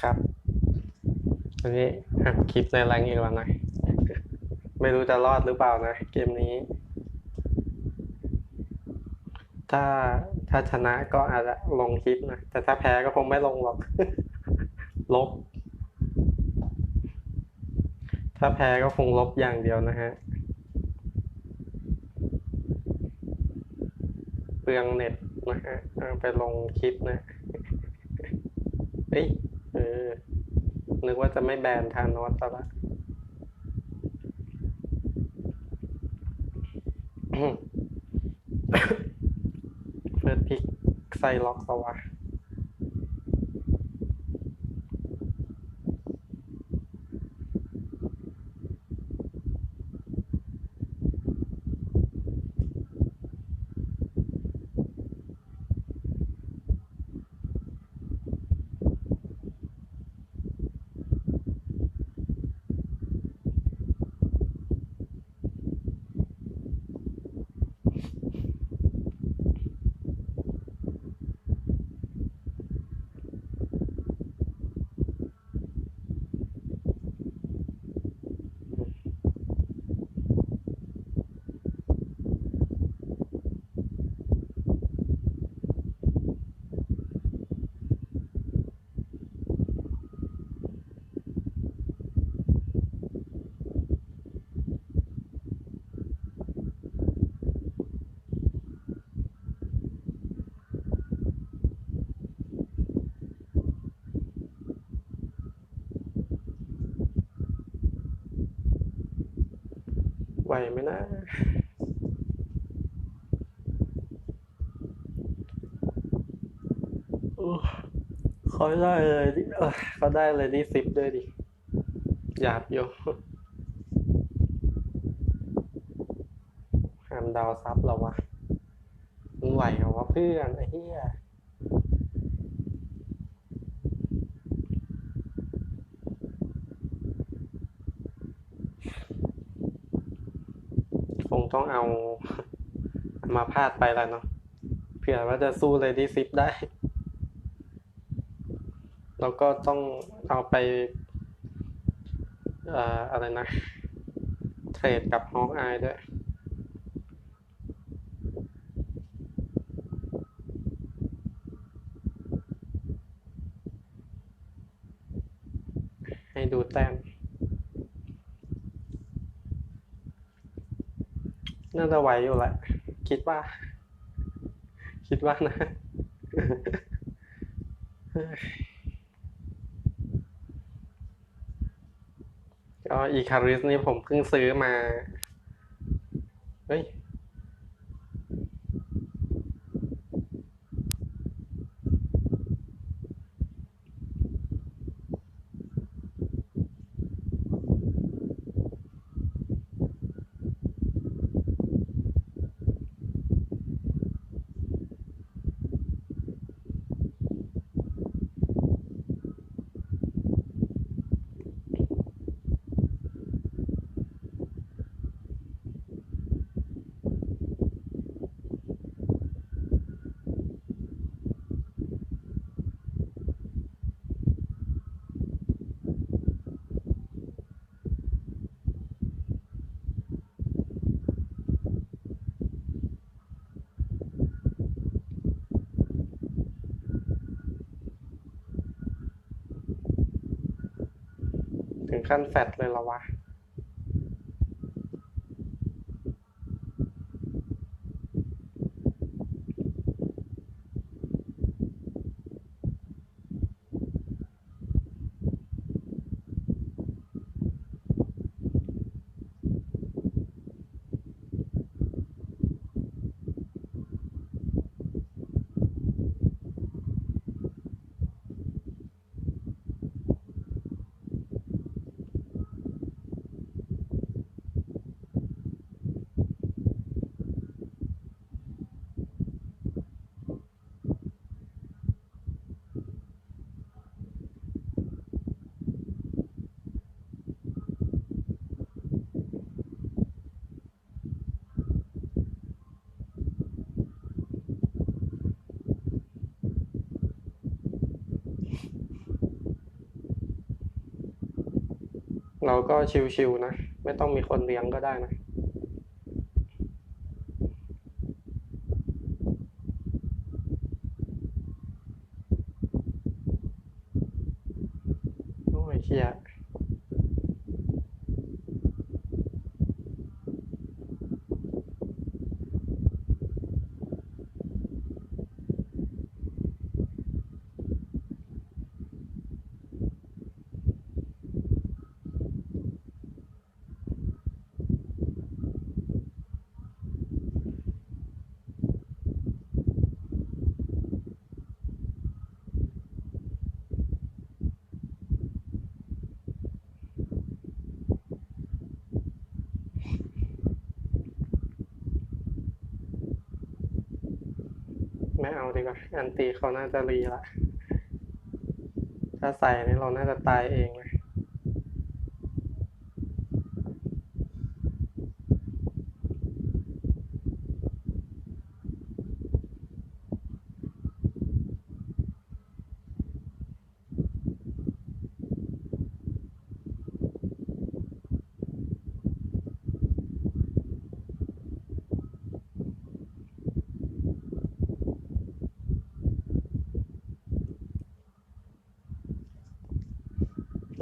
ครับอันนี้อัดคลิปในแรงอีกแล้วนะไม่รู้จะรอดหรือเปล่านะ เกมนี้ ถ้าถ้าชนะก็อาจจะลงคลิปนะ แต่ถ้าแพ้ก็คงไม่ลงหรอก ลบ ถ้าแพ้ก็คงลบอย่างเดียวนะฮะเปลืองเน็ตนะฮะไปลงคลิปนะเอ้ย เออ นึกว่าจะไม่แบนทานอสซะละเฟิร์สพิกไซล็อกสวะ ไหวไหมนะโอ้เขาได้เลยดิเออเขาได้เลยดิซิปด้วยดิหยาบอยู่ห้ามดาวซับแล้ววะมึงไหวเหรอวะเพื่อนไอ้เหี้ยคง ต้องเอามาพาดไปแล้วเนาะเผื่อว่าจะสู้เลยดีซิปได้ แล้วก็ต้องเอาไปอ่ออะไรนะ เทรดกับฮอกอายด้วย ให้ดูแต้ม น่าจะไหวอยู่แหละ คิดว่า คิดว่านะก็อีคาริสนี่ผมเพิ่งซื้อมา เฮ้ย ขั้นแฟดเลยเหรอวะ เราก็ชิวๆนะ ไม่ต้องมีคนเลี้ยงก็ได้นะ โอ้ยเชี่ย ไม่เอาดีกว่าอันตีเขาน่าจะรีละ ถ้าใส่นี่เราน่าจะตายเองเลย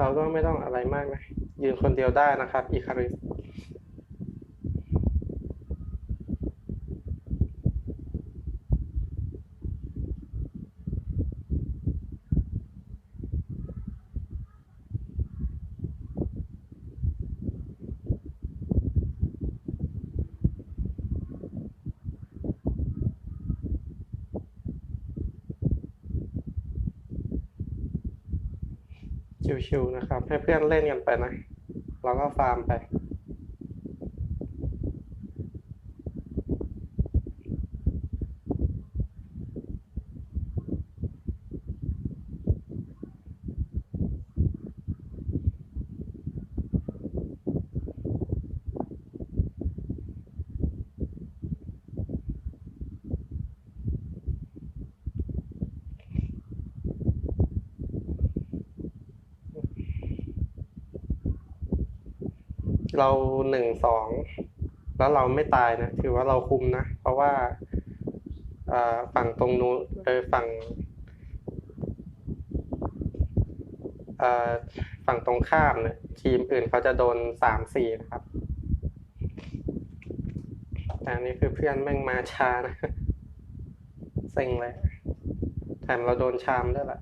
เราก็ไม่ต้องอะไรมากนะยืนคนเดียวได้นะครับอีคาริส ชิวๆนะครับ ให้เพื่อนเล่นกันไปนะ เราก็ฟาร์มไป เราหนึ่งสองแล้วเราไม่ตายนะถือว่าเราคุมนะ เพราะว่าฝั่งตรงนู้นเออฝั่งฝั่งตรงข้ามเนี่ยทีมอื่นเขาจะโดนสามสี่นะครับ แต่อันนี้คือเพื่อนแม่งมาช้านะเซ็งเลย แถมเราโดนชามด้วยแหละ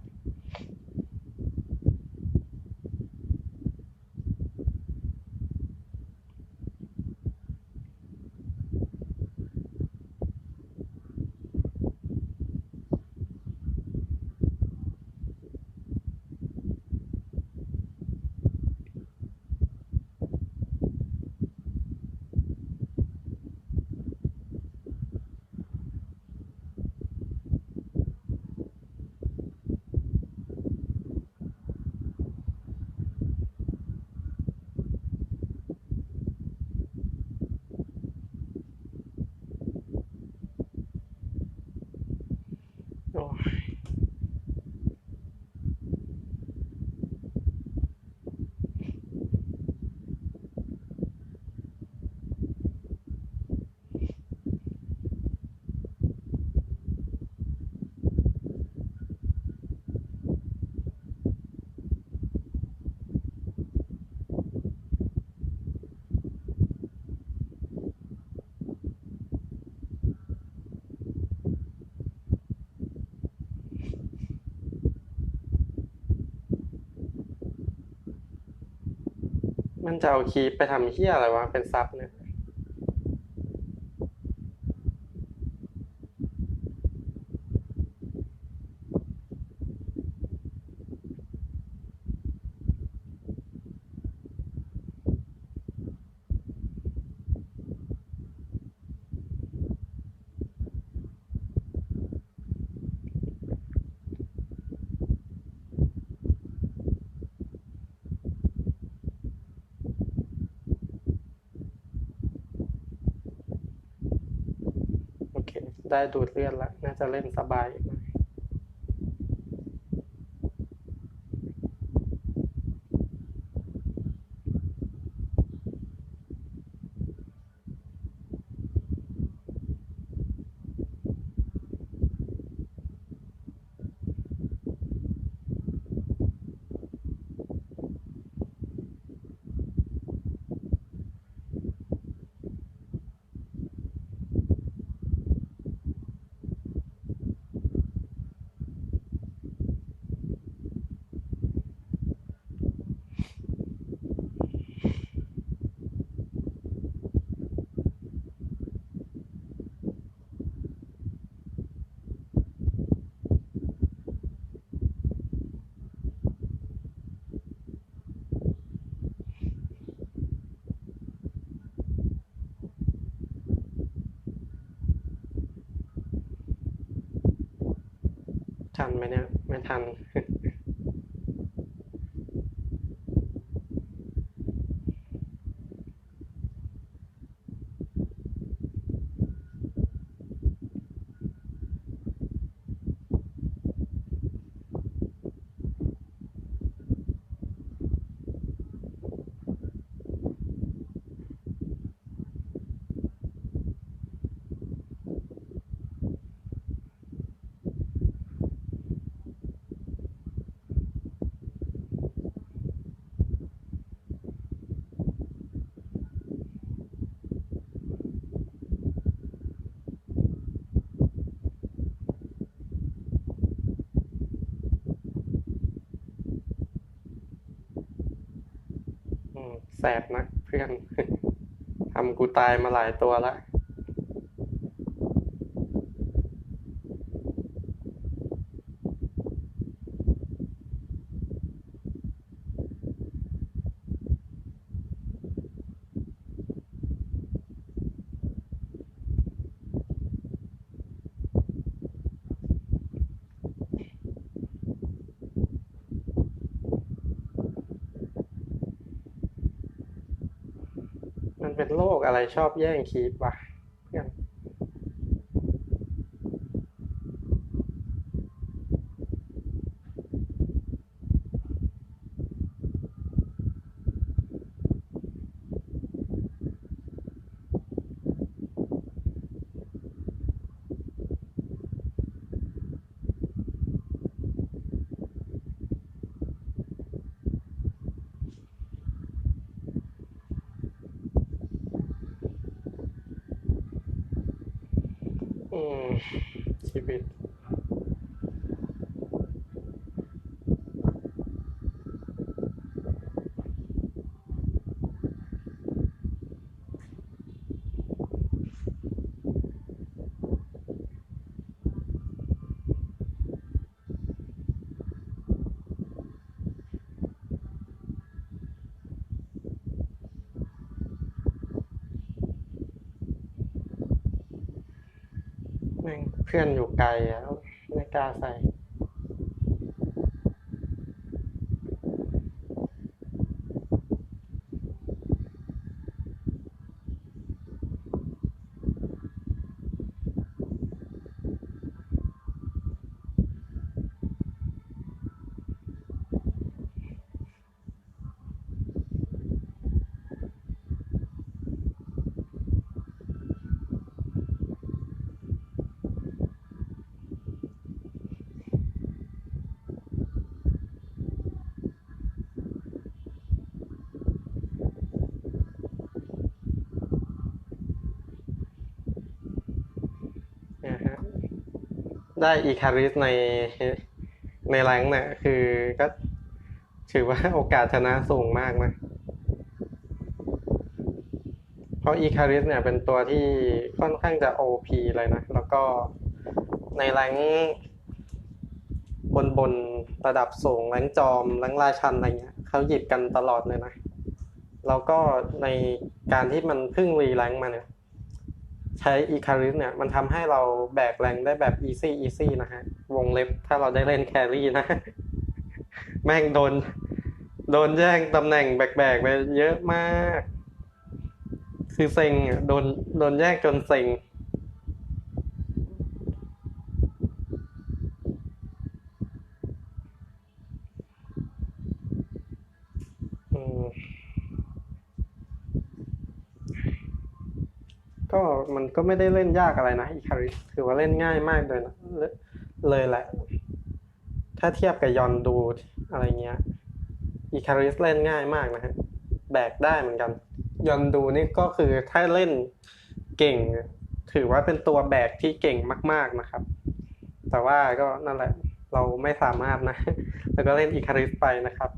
โอ้ย มันจะเอาคีไปทำเฮี้ยอะไรวะ เป็นซับเนี่ย ได้ดูดเลือดแล้ว น่าจะเล่นสบายอีกนะ ไหมเนี่ย ไม่ทัน อืม แสบนะเพื่อนทำกูตายมาหลายตัวละ มัน เป็นโรคอะไรชอบแย่งคีปวะเพื่อน อืม เพื่อนอยู่ไกลอะไม่กล้าใส่ นะฮะ ได้อีคาริสในในแรงเนี่ยคือก็ถือว่าโอกาสชนะสูงมากนะเพราะอีคาริสเนี่ยเป็นตัวที่ค่อนข้างจะ OP เลยนะ แล้วก็ในแรงบนบนระดับสูงแรงจอมแรงราชันอะไรเงี้ยเขาหยิบกันตลอดเลยนะ แล้วก็ในการที่มันเพิ่งรีแรงมาเนี่ย ใช้อีคาริสเนี่ยมันทำให้เราแบกแรงได้แบบอีซี่อีซี่นะฮะ วงเล็บถ้าเราได้เล่นแครี่นะ แม่งโดน โดนแย่งตำแหน่งแบกๆไปเยอะมาก คือเซ็งโดนโดนแย่งจนเซ็ง อืม ก็มันก็ไม่ได้เล่นยากอะไรนะอีคาริสถือว่าเล่นง่ายมากเลยนะเลยเลยแหละ ถ้าเทียบกับยอนดูอะไรเงี้ยอีคาริสเล่นง่ายมากนะฮะแบกได้เหมือนกัน ยอนดูนี่ก็คือถ้าเล่นเก่ง ถือว่าเป็นตัวแบกที่เก่งมาก ๆนะครับ แต่ว่าก็นั่นแหละ เราไม่สามารถนะ แล้วก็เล่นอีคาริสไปนะครับ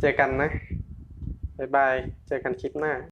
เจอกันนะ บ๊ายบาย เจอกันคลิปหน้า